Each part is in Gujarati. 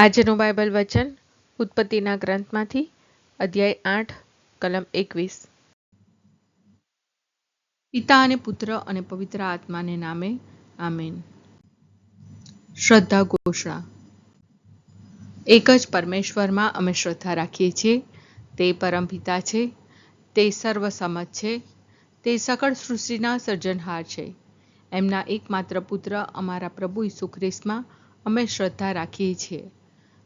આજનું બાઇબલ વચન ઉત્પત્તિના ગ્રંથમાંથી અધ્યાય આઠ, કલમ એકવીસ. પિતા અને પુત્ર અને પવિત્ર આત્માને નામે આમેન. શ્રદ્ધા ઘોષણા. એક જ પરમેશ્વરમાં અમે શ્રદ્ધા રાખીએ છીએ. તે પરમપિતા છે. તે સર્વસમત છે. તે સકળ સૃષ્ટિના સર્જનહાર છે. એમના એકમાત્ર પુત્ર અમારા પ્રભુ ઈસુ ખ્રિસ્તમાં અમે શ્રદ્ધા રાખીએ છીએ.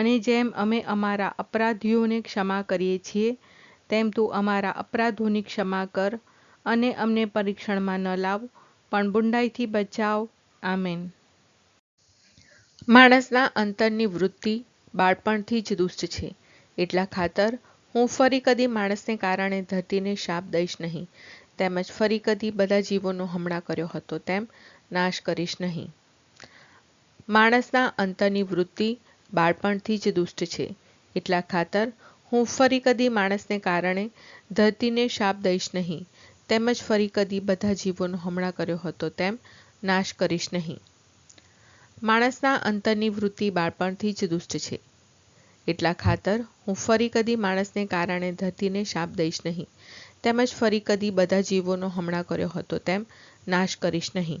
અને જેમ અમે અમારા અપરાધીઓને ક્ષમા કરીએ છીએ, તેમ તું અમારા અપરાધોની ક્ષમા કર અને અમને પરીક્ષણમાં ન લાવ, પણ બુંડાઈથી બચાવ. આમેન. માણસના અંતરની વૃત્તિ બાળપણથી જ દુષ્ટ છે. એટલા ખાતર હું ફરી કદી માણસને કારણે ધરતીને શાપ દઈશ નહીં. તેમજ ફરી કદી બધા જીવોનો હમણાં કર્યો હતો તેમ નાશ કરીશ નહીં. માણસના અંતરની વૃત્તિ બાળપણથી જ દુષ્ટ છે. એટલા ખાતર હું ફરી કદી માણસને કારણે ધરતીને શાપ દઈશ નહીં. તેમજ ફરી કદી બધા જીવોનો હમણાં કર્યો હતો તેમ નાશ કરીશ નહીં. માણસના અંતરની વૃત્તિ બાળપણથી જ દુષ્ટ છે. એટલા ખાતર હું ફરી કદી માણસને કારણે ધરતીને શાપ દઈશ નહીં. તેમજ ફરી કદી બધા જીવોનો હમણાં કર્યો હતો તેમ નાશ કરીશ નહીં.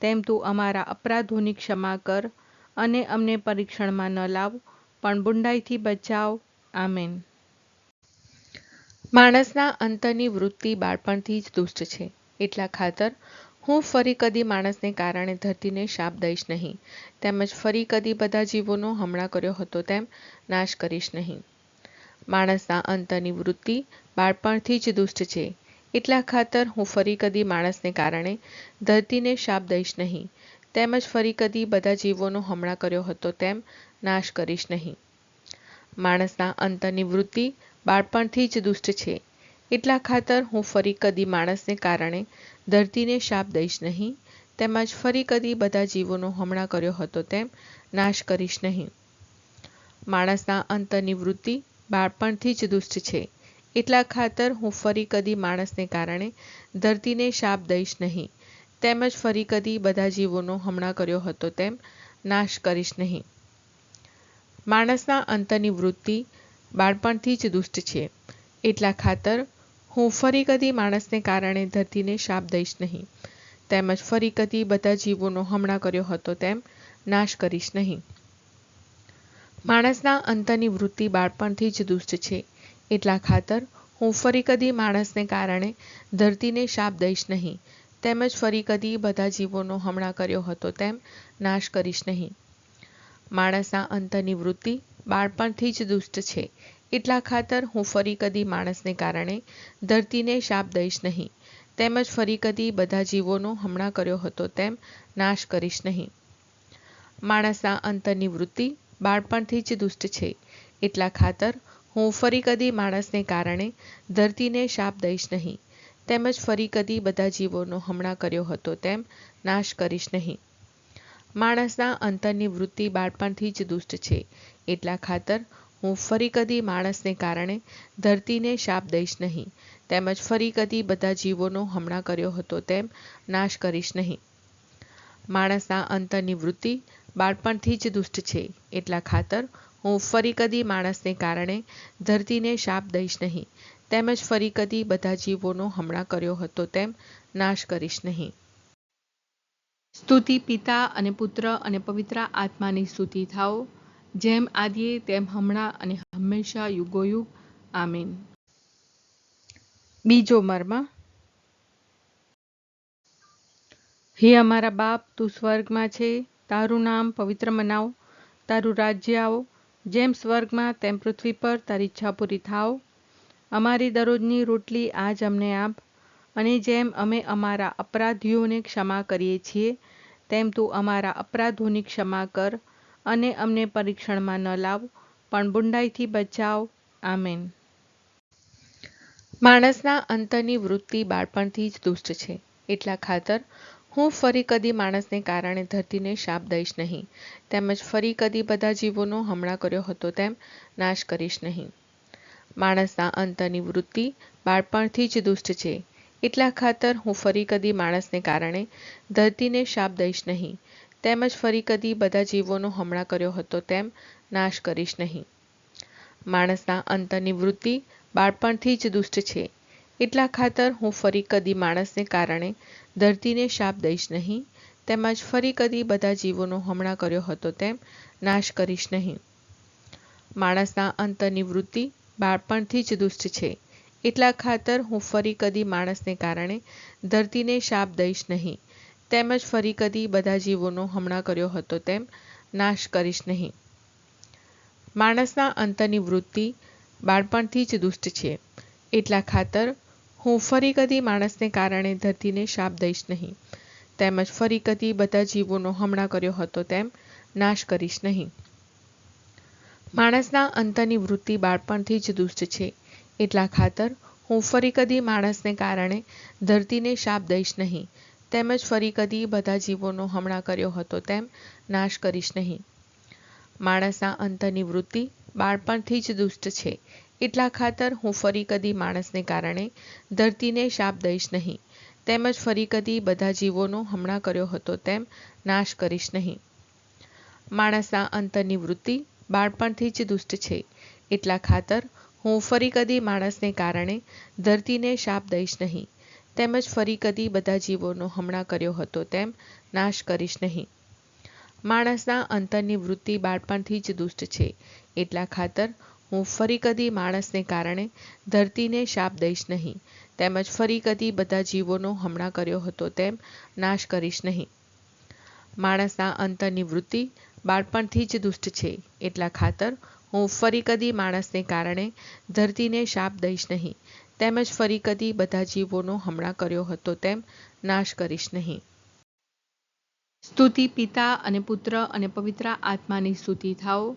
તેમ તું અમારા અપરાધોની ક્ષમા કર અને અમને પરીક્ષણમાં ન લાવ, પણ બુંડાઈથી બચાવ. આમેન. માણસના અંતરની વૃત્તિ બાળપણથી જ દુષ્ટ છે. એટલા ખાતર, હું ફરી કદી માણસને કારણે ધરતીને શાપ દઈશ નહીં. તેમજ ફરી કદી બધા જીવોનો હમણાં કર્યો હતો તેમ નાશ કરીશ નહીં. માણસના અંતરની વૃત્તિ બાળપણથી જ દુષ્ટ છે. એટલા ખાતર હું ફરી કદી માણસને કારણે ધરતીને શાપ દઈશ નહીં. તેમજ ફરી કદી બધા જીવોનો હમણાં કર્યો હતો તેમ નાશ કરીશ નહીં. માણસના અંતરની વૃત્તિ બાળપણથી જ દુષ્ટ છે. એટલા ખાતર હું ફરી કદી માણસને કારણે ધરતીને શાપ દઈશ નહીં. તેમજ ફરી કદી બધા જીવોનો હમણાં કર્યો હતો તેમ નાશ કરીશ નહીં. માણસના અંતરની વૃત્તિ બાળપણથી જ દુષ્ટ છે. એટલા ખાતર હું ફરી કદી માણસને કારણે ધરતીને શાપ દઈશ નહીં. તેમજ ફરી કદી બધા જીવોનો હમણાં કર્યો હતો તેમ નાશ કરીશ નહીં. માણસના અંતરની વૃત્તિ બાળપણથી જ દુષ્ટ છે. એટલા ખાતર હું ફરી કદી માણસને કારણે ધરતીને શાપ દઈશ નહીં. તેમજ ફરી કદી બધા જીવોનો હમણાં કર્યો હતો તેમ નાશ કરીશ નહીં. માણસના અંતરની વૃત્તિ બાળપણથી જ દુષ્ટ છે. એટલા ખાતર હું ફરી કદી માણસને કારણે ધરતીને શાપ દઈશ નહીં. તેમજ ફરી કદી બધા જીવોનો હમણાં કર્યો હતો તેમ નાશ કરીશ નહીં. માણસના અંતરની વૃત્તિ બાળપણથી જ દુષ્ટ છે. એટલા ખાતર હું ફરી કદી માણસને કારણે ધરતીને શાપ દઈશ નહીં. તેમજ ફરી કદી બધા જીવોનો હમણાં કર્યો હતો તેમ નાશ કરીશ નહીં. માણસના અંતરની વૃત્તિ બાળપણથી જ દુષ્ટ છે. એટલા ખાતર હું ફરી કદી માણસને કારણે ધરતીને શાપ દઈશ નહીં. તેમજ ફરી કદી બધા જીવોનો હમણાં કર્યો હતો તેમ નાશ કરીશ નહીં. માણસના અંતરની વૃત્તિ બાળપણથી જ દુષ્ટ છે. એટલા ખાતર હું ફરી કદી માણસને કારણે ધરતીને શાપ દઈશ નહીં. તેમજ ફરી કદી બધા જીવોનો હમણાં કર્યો હતો તેમ નાશ કરીશ નહીં. માણસના અંતરની વૃત્તિ બાળપણથી જ દુષ્ટ છે. એટલા ખાતર હું ફરી કદી માણસને કારણે ધરતીને શાપ દઈશ નહીં. તેમજ ફરી કદી બધા જીવોનો હમણાં કર્યો હતો તેમ નાશ કરીશ નહીં. સ્તુતિ પિતા અને પુત્ર અને પવિત્ર આત્માની સ્તુતિ થાઓ, જેમ આદિએ તેમ હમણાં અને હંમેશા યુગોયુગ. આમીન. બીજો મર્મ. હે અમારા બાપ, તું સ્વર્ગમાં છે, તારું નામ પવિત્ર મનાવ, તારું રાજ્ય આવો જેમ સ્વર્ગમાં તેમ પૃથ્વી પર તારી ઈચ્છા પૂરી થાવ અમારી દરરોજની રોટલી આજ અમને આપ. અને જેમ અમે અમારા અપરાધીઓને ક્ષમા કરીએ છીએ, તેમ તું અમારા અપરાધોની ક્ષમા કર અને અમને પરીક્ષણમાં ન લાવ, પણ બુંડાઈથી બચાવ. આમેન. માણસના અંતરની વૃત્તિ બાળપણથી જ દુષ્ટ છે. એટલા ખાતર હું ફરી કદી માણસને કારણે ધરતીને શાપ દઈશ નહીં. તેમજ ફરી કદી બધા જીવોનો હમણાં કર્યો હતો તેમ નાશ કરીશ નહીં. માણસના અંતની વૃત્તિ બાળપણથી જ દુષ્ટ છે. એટલા ખાતર હું ફરી કદી માણસને કારણે ધરતીને શાપ દઈશ નહીં. તેમજ ફરી કદી બધા જીવોનો હમણાં કર્યો હતો તેમ નાશ કરીશ નહીં. માણસના અંતની વૃત્તિ બાળપણથી જ દુષ્ટ છે. એટલા ખાતર હું ફરી કદી માણસને કારણે ધરતીને શાપ દઈશ નહીં, તેમજ ફરી કદી બધા જીવોનો હમણાં કર્યો હતો તેમ નાશ કરીશ નહીં. માણસના અંતરની વૃત્તિ બાળપણથી જ દુષ્ટ છે. એટલા ખાતર હું ફરી કદી માણસને કારણે ધરતીને શાપ દઈશ નહીં, તેમજ ફરી કદી બધા જીવોનો હમણાં કર્યો હતો તેમ નાશ કરીશ નહીં. માણસના અંતરની વૃત્તિ બાળપણથી જ દુષ્ટ છે. એટલા ખાતર હું ફરી કદી માણસને કારણે ધરતીને શાપ દઈશ નહીં. તેમજ ફરી કદી બધા જીવોનો હમણાં કર્યો હતો તેમ નાશ કરીશ નહીં. માણસના અંતરની વૃત્તિ બાળપણથી જ દુષ્ટ છે. એટલા ખાતર હું ફરી કદી માણસને કારણે ધરતીને શાપ દઈશ નહીં. તેમજ ફરી કદી બધા જીવોનો હમણાં કર્યો હતો તેમ નાશ કરીશ નહીં. માણસના અંતરની વૃત્તિ બાળપણથી જ દુષ્ટ છે. એટલા ખાતર હું ફરી કદી માણસને કારણે ધરતીને શાપ દઈશ નહીં. તેમજ ફરી કદી બધા જીવોનો હમણાં કર્યો હતો તેમ નાશ કરીશ નહીં. માણસના અંતરની વૃત્તિ બાળપણથી જ દુષ્ટ છે. એટલા ખાતર હું ફરી કદી માણસને કારણે ધરતીને શાપ દઈશ નહીં. તેમજ ફરી કદી બધા જીવોનો હમણાં કર્યો હતો તેમ નાશ કરીશ નહીં. માણસના અંતરની વૃત્તિ બાળપણથી જ દુષ્ટ છે. એટલા ખાતર હું ફરી કદી માણસને કારણે ધરતીને શાપ દઈશ નહીં. તેમજ ફરી કદી બધા જીવોનો હમણાં કર્યો હતો તેમ નાશ કરીશ નહીં. માણસના અંતરની વૃત્તિ બાળપણથી જ દુષ્ટ છે. એટલા ખાતર હું ફરી કદી માણસને કારણે ધરતીને શાપ દઈશ નહીં. તેમજ ફરી કદી બધા જીવોનો હમણાં કર્યો હતો તેમ નાશ કરીશ નહીં. સ્તુતિ પિતા અને પુત્ર અને પવિત્ર આત્માની સ્તુતિ થાઓ.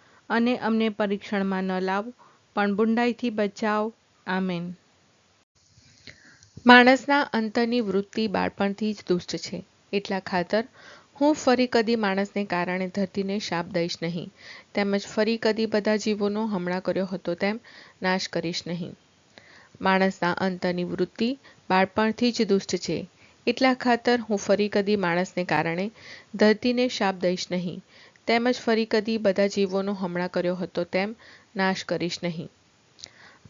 અને અમને પરીક્ષણમાં ન લાવ. પણ બુંડાઈથી બચાવ. આમેન. માણસના અંતરની વૃત્તિ બાળપણથી જ દુષ્ટ છે. એટલા ખાતર હું ફરી કદી માણસને કારણે ધરતીને શાપ દઈશ નહીં. તેમજ ફરી કદી બધા જીવોનો હમણાં કર્યો હતો તેમ નાશ કરીશ નહીં. માણસના અંતરની વૃત્તિ બાળપણથી જ દુષ્ટ છે. એટલા ખાતર હું ફરી કદી માણસને કારણે ધરતીને શાપ દઈશ નહીં. તેમજ ફરી કદી બધા જીવોનો હમણાં કર્યો હતો તેમ નાશ કરીશ નહીં.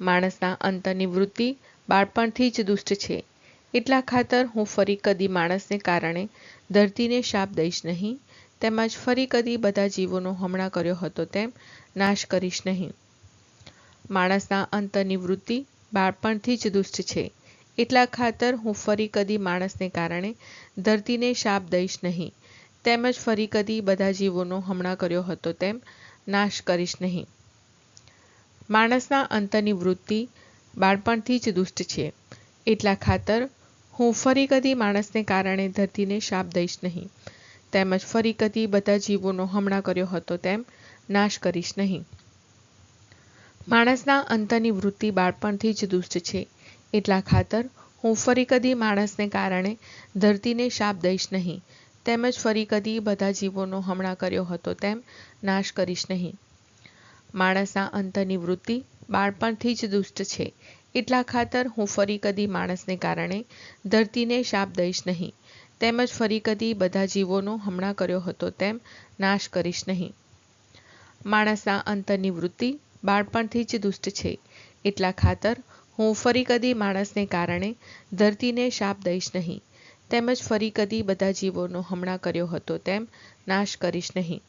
માણસના અંતરની વૃત્તિ બાળપણથી જ દુષ્ટ છે. એટલા ખાતર હું ફરી કદી માણસને કારણે ધરતીને શાપ દઈશ નહીં, તેમજ ફરી કદી બધા જીવોનો હમણાં કર્યો હતો તેમ નાશ કરીશ નહીં. માણસના અંતરની વૃત્તિ બાળપણથી જ દુષ્ટ છે. એટલા ખાતર હું ફરી કદી માણસને કારણે ધરતીને શાપ દઈશ નહીં તેમજ ફરી કદી બધા જીવોનો હમણાં કર્યો હતો તેમ નાશ કરીશ નહીં. માણસના અંતરની વૃત્તિ બાળપણથી જ દુષ્ટ છે. એટલા ખાતર હું ફરી કદી માણસને કારણે ધરતીને શાપ દઈશ નહીં. તેમજ ફરી કદી બધા જીવોનો હમણાં કર્યો હતો તેમ નાશ કરીશ નહીં. માણસના અંતરની વૃત્તિ બાળપણથી જ દુષ્ટ છે. એટલા ખાતર હું ફરી કદી માણસને કારણે ધરતીને શાપ દઈશ નહીં. તેમજ ફરી કદી બધા જીવોનો હમણાં કર્યો હતો તેમ નાશ કરીશ નહીં. માણસના અંતની વૃત્તિ બાળપણથી જ દુષ્ટ છે. એટલા ખાતર હું ફરી કદી માણસને કારણે ધરતીને શાપ દઈશ નહીં. તેમજ ફરી કદી બધા જીવોનો હમણાં કર્યો હતો તેમ નાશ કરીશ નહીં. માણસના અંતરની વૃત્તિ બાળપણથી જ દુષ્ટ છે. એટલા ખાતર હું ફરી કદી માણસને કારણે ધરતીને શાપ દઈશ નહીં. તેમજ ફરી કદી બધા જીવોનો હમણાં કર્યો હતો તેમ નાશ કરીશ નહીં.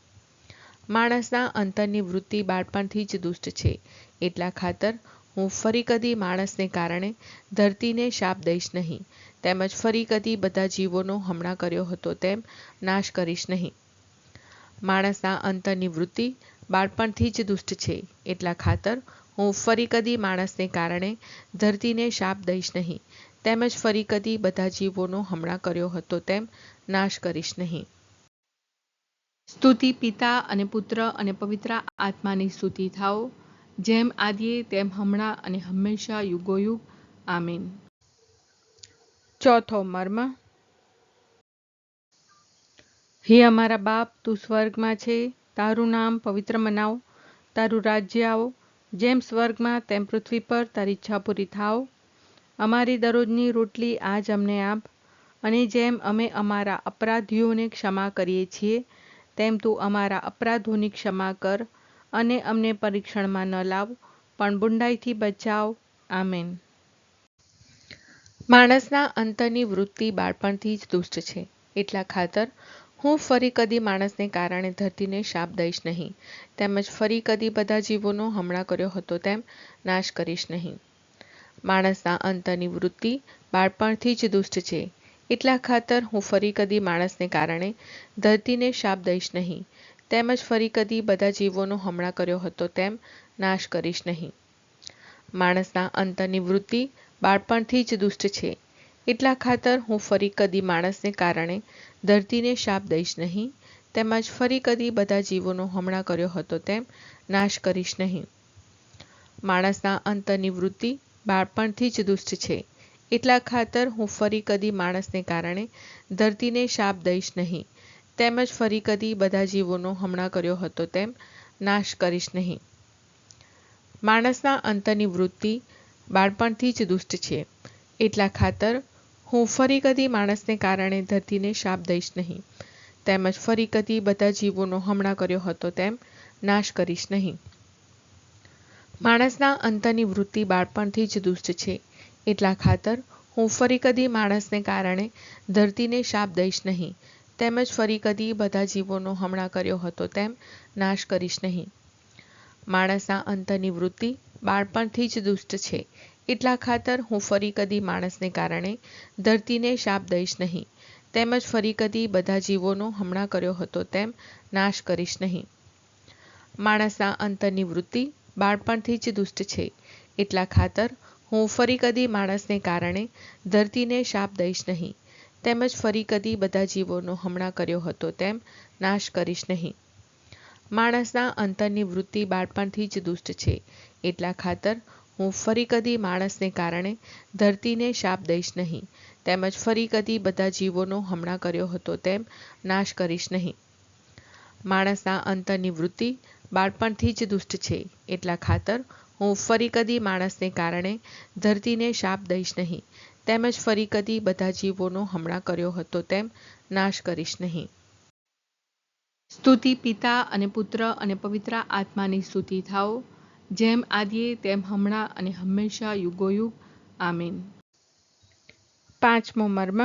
માણસના અંતરની વૃત્તિ બાળપણથી જ દુષ્ટ છે. એટલા ખાતર હું ફરી કદી માણસને કારણે ધરતીને શાપ દઈશ નહીં. તેમજ ફરી કદી બધા જીવોનો હમણાં કર્યો હતો તેમ નાશ કરીશ નહીં. માણસના અંતરની વૃત્તિ બાળપણથી જ દુષ્ટ છે. એટલા ખાતર હું ફરી કદી માણસને કારણે ધરતીને શાપ દઈશ નહીં. તેમજ ફરી કદી બધા જીવોનો હમણાં કર્યો હતો તેમ નાશ કરીશ નહીં. સ્તુતિ પિતા અને પુત્ર અને પવિત્ર આત્માની સ્તુતિ થાઓ, જેમ આદિએ તેમ હમણાં અને હંમેશા યુગોયુગ. આમીન. ચોથો મર્મ. હે અમારા બાપ, તું સ્વર્ગમાં છે, તારું નામ પવિત્ર મનાવ, તારું રાજ્ય આવો, જેમ સ્વર્ગમાં તેમ પૃથ્વી પર તારી ઈચ્છા પૂરી થાવ અમારી દરરોજની રોટલી આજ અમને આપ અને જેમ અમે અમારા અપરાધીઓને ક્ષમા કરીએ છીએ, તેમ તું અમારા અપરાધોની ક્ષમા કર અને અમને પરીક્ષણમાં ન લાવ, પણ બુંડાઈથી બચાવ. આમેન. માણસના અંતરની વૃત્તિ બાળપણથી જ દુષ્ટ છે. એટલા ખાતર હું ફરી કદી માણસને કારણે ધરતીને શાપ દઈશ નહીં. તેમજ ફરી કદી બધા જીવોનો હમણાં કર્યો હતો તેમ નાશ કરીશ નહીં. માણસના અંતરની વૃત્તિ બાળપણથી જ દુષ્ટ છે. એટલા ખાતર હું ફરી કદી માણસને કારણે ધરતીને શાપ દઈશ નહીં. તેમજ ફરી કદી બધા જીવોનો હમણાં કર્યો હતો તેમ નાશ કરીશ નહીં. માણસના અંતરની વૃત્તિ બાળપણથી જ દુષ્ટ છે. એટલા ખાતર હું ફરી કદી માણસને કારણે ધરતીને શાપ દઈશ નહીં. તેમજ ફરી કદી બધા જીવોનો હમણાં કર્યો હતો તેમ નાશ કરીશ નહીં. માણસના અંતરની વૃત્તિ બાળપણથી જ દુષ્ટ છે. એટલા ખાતર હું ફરી કદી માણસને કારણે ધરતીને શાપ દઈશ નહીં. તેમજ ફરી કદી બધા જીવોનો હમણાં કર્યો હતો તેમ નાશ કરીશ નહીં. માણસના અંતરની વૃત્તિ બાળપણથી જ દુષ્ટ છે. એટલા ખાતર હું ફરી કદી માણસને કારણે ધરતીને શાપ દઈશ નહીં. તેમજ ફરી કદી બધા જીવોનો હમણાં કર્યો હતો તેમ નાશ કરીશ નહીં. માણસના અંતરની વૃત્તિ બાળપણથી જ દુષ્ટ છે. એટલા ખાતર હું ફરી કદી માણસને કારણે ધરતીને શાપ દઈશ નહીં. તેમજ ફરી કદી બધા જીવોનો હમણાં કર્યો હતો તેમ નાશ કરીશ નહીં. માણસના અંતની વૃત્તિ બાળપણથી જ દુષ્ટ છે. એટલા ખાતર હું ફરી કદી માણસને કારણે ધરતીને શાપ દઈશ નહીં. તેમજ ફરી કદી બધા જીવોનો હમણાં કર્યો હતો તેમ નાશ કરીશ નહીં. માણસના અંતરની વૃત્તિ બાળપણથી જ દુષ્ટ છે. એટલા ખાતર હું ફરી કદી માણસને કારણે ધરતીને શાપ દઈશ નહીં. તેમજ ફરી કદી બધા જીવોનો હમણાં કર્યો હતો તેમ નાશ કરીશ નહીં. માણસના અંતરની વૃત્તિ બાળપણથી જ દુષ્ટ છે. એટલા ખાતર હું ફરી કદી માણસને કારણે ધરતીને શાપ દઈશ નહીં. તેમજ ફરી કદી બધા જીવોનો હમણાં કર્યો હતો તેમ નાશ કરીશ નહીં. માણસના અંતરની વૃત્તિ બાળપણથી જ દુષ્ટ છે. એટલા ખાતર હું ફરી કદી માણસને કારણે ધરતીને શાપ દઈશ નહીં. તેમજ ફરી કદી બધા જીવોનો હમણાં કર્યો હતો તેમ નાશ કરીશ નહીં. સ્તુતિ પિતા અને પુત્ર અને પવિત્ર આત્માની સ્તુતિ થાઓ. જેમ આદિએ તેમ હમણાં અને હંમેશા યુગોયુગ. આમીન. પાંચમો મર્મ.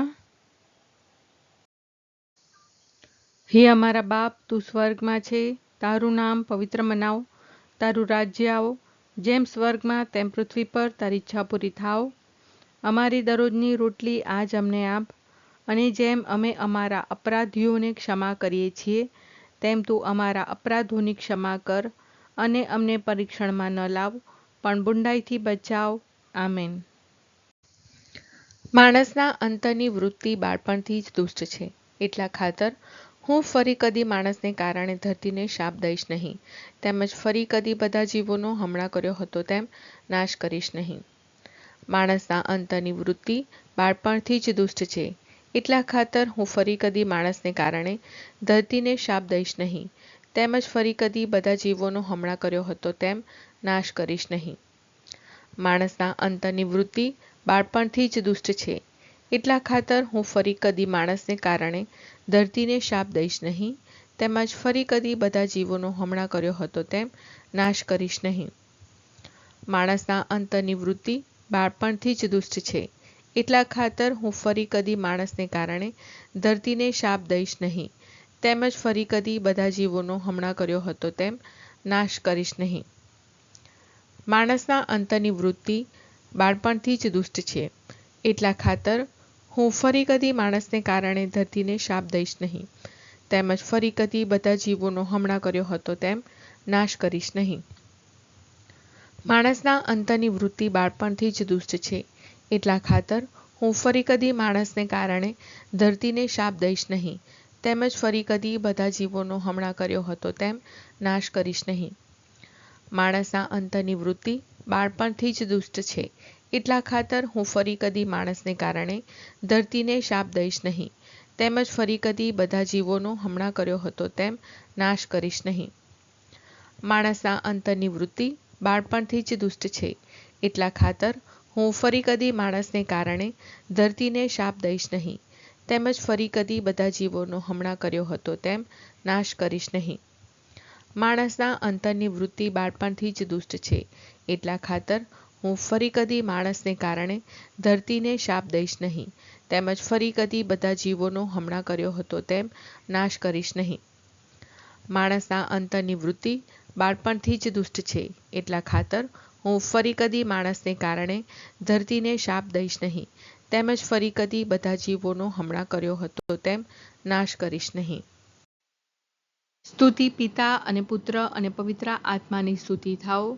હે અમારા બાપ, તું સ્વર્ગમાં છે. તારું નામ પવિત્ર મનાવો, તારું રાજ્ય આવો, જેમ સ્વર્ગમાં તેમ પૃથ્વી પર તારી ઈચ્છા પૂરી થાવ અમારી દરરોજની રોટલી આજ અમને આપ, અને જેમ અમે અમારા અપરાધીઓને ક્ષમા કરીએ છીએ, તેમ તું અમારા અપરાધોની ક્ષમા કર, અને અમને પરીક્ષણમાં ન લાવ, પણ બુંડાઈથી બચાવ. આમેન. માણસના અંતરની વૃત્તિ બાળપણથી જ દુષ્ટ છે. એટલા ખાતર હું ફરી કદી માણસને કારણે ધરતીને શાપ દઈશ નહીં. તેમજ ફરી કદી બધા જીવોનો હમણાં કર્યો હતો તેમ નાશ કરીશ નહીં. માણસના અંતરની વૃત્તિ બાળપણથી જ દુષ્ટ છે. એટલા ખાતર હું ફરી કદી માણસને કારણે ધરતીને શાપ દઈશ નહીં. તેમજ ફરી કદી બધા જીવોનો હમણાં કર્યો હતો તેમ નાશ કરીશ નહીં. માણસના અંતરની વૃત્તિ બાળપણથી જ દુષ્ટ છે. એટલા ખાતર હું ફરી કદી માણસને કારણે ધરતીને શાપ દઈશ નહીં. તેમજ ફરી કદી બધા જીવોનો હમણાં કર્યો હતો તેમ નાશ કરીશ નહીં. માણસના અંતરની વૃત્તિ બાળપણથી જ દુષ્ટ છે. એટલા ખાતર હું ફરી કદી માણસને કારણે ધરતીને શાપ દઈશ નહીં. તેમજ ફરી કદી બધા જીવોનો હમણાં કર્યો હતો તેમ નાશ કરીશ નહીં. માણસના અંતરની વૃત્તિ બાળપણથી જ દુષ્ટ છે. એટલા ખાતર હું ફરી કદી માણસને કારણે ધરતીને શાપ દઈશ નહીં. તેમજ ફરી કદી બધા જીવોનો હમણાં કર્યો હતો તેમ નાશ કરીશ નહીં. માણસના અંતરની વૃત્તિ બાળપણથી જ દુષ્ટ છે. એટલા ખાતર હું ફરી કદી માણસને કારણે ધરતીને શાપ દઈશ નહીં. તેમજ ફરી કદી બધા જીવોનો હમણાં કર્યો હતો તેમ નાશ કરીશ નહીં. માણસના અંતરની વૃત્તિ બાળપણથી જ દુષ્ટ છે. એટલા ખાતર હું ફરી કદી માણસને કારણે ધરતીને શાપ દઈશ નહીં. તેમજ ફરી કદી બધા જીવોનો હમણાં કર્યો હતો તેમ નાશ કરીશ નહીં. માણસના અંતરની વૃત્તિ બાળપણથી જ દુષ્ટ છે. એટલા ખાતર હું ફરી કદી માણસને કારણે ધરતીને શાપ દઈશ નહીં. તેમજ ફરી કદી બધા જીવોનો હમણાં કર્યો હતો તેમ નાશ કરીશ નહીં. માણસના અંતરની વૃત્તિ બાળપણથી જ દુષ્ટ છે. એટલા ખાતર હું ફરી કદી માણસને કારણે ધરતીને શાપ દઈશ નહીં. તેમજ ફરી કદી બધા જીવોનો હમણાં કર્યો હતો તેમ નાશ કરીશ નહીં. માણસના અંતરની વૃત્તિ બાળપણથી જ દુષ્ટ છે. એટલા ખાતર હું ફરી કદી માણસને કારણે ધરતીને શાપ દઈશ નહીં. તેમજ ફરી કદી બધા જીવોનો હમણાં કર્યો હતો તેમ નાશ કરીશ નહીં. સ્તુતિ પિતા અને પુત્ર અને પવિત્ર આત્માની સ્તુતિ થાઓ.